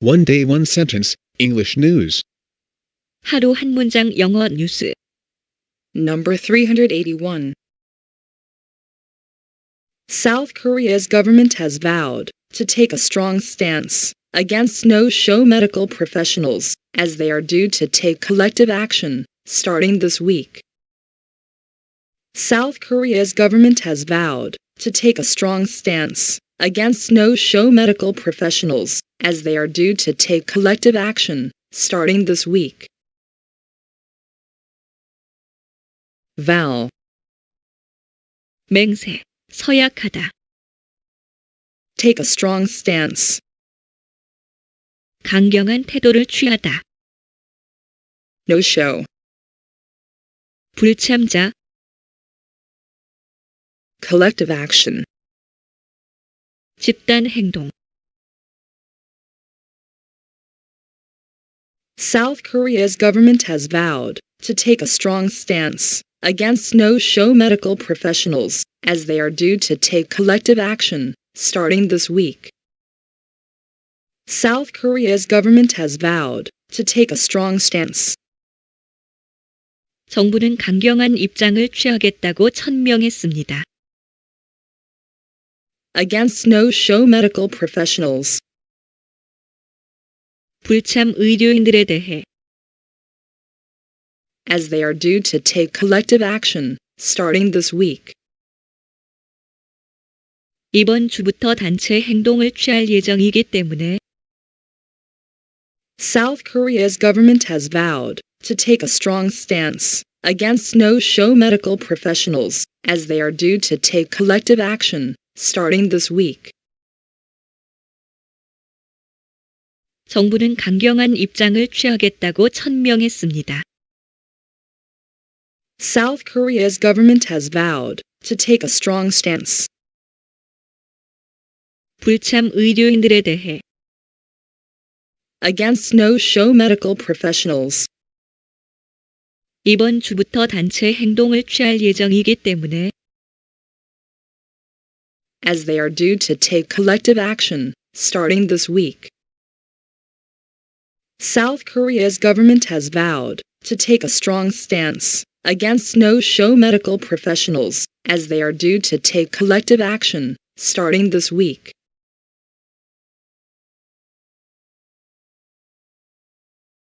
One day, one sentence, English news. 하루 한 문장 영어 뉴스. Number 381. South Korea's government has vowed to take a strong stance against no-show medical professionals as they are due to take collective action starting this week. South Korea's government has vowed to take a strong stance against no-show medical professionals as they are due to take collective action starting this week. Vow 맹세. 서약하다. Take a strong stance. 강경한 태도를 취하다. No show. 불참자. Collective action. 집단 행동. South Korea's government has vowed to take a strong stance against no-show medical professionals as they are due to take collective action starting this week. South Korea's government has vowed to take a strong stance 정부는 강경한 입장을 취하겠다고 천명했습니다. against no-show medical professionals 불참 의료인들에 대해 as they are due to take collective action starting this week. 이번 주부터 단체 행동을 취할 예정이기 때문에 South Korea's government has vowed to take a strong stance against no-show medical professionals as they are due to take collective action starting this week. 정부는 강경한 입장을 취하겠다고 천명했습니다. South Korea's government has vowed to take a strong stance 불참 의료인들에 대해 against no-show medical professionals 이번 주부터 단체 행동을 취할 예정이기 때문에 as they are due to take collective action starting this week. South Korea's government has vowed to take a strong stance against no-show medical professionals as they are due to take collective action starting this week.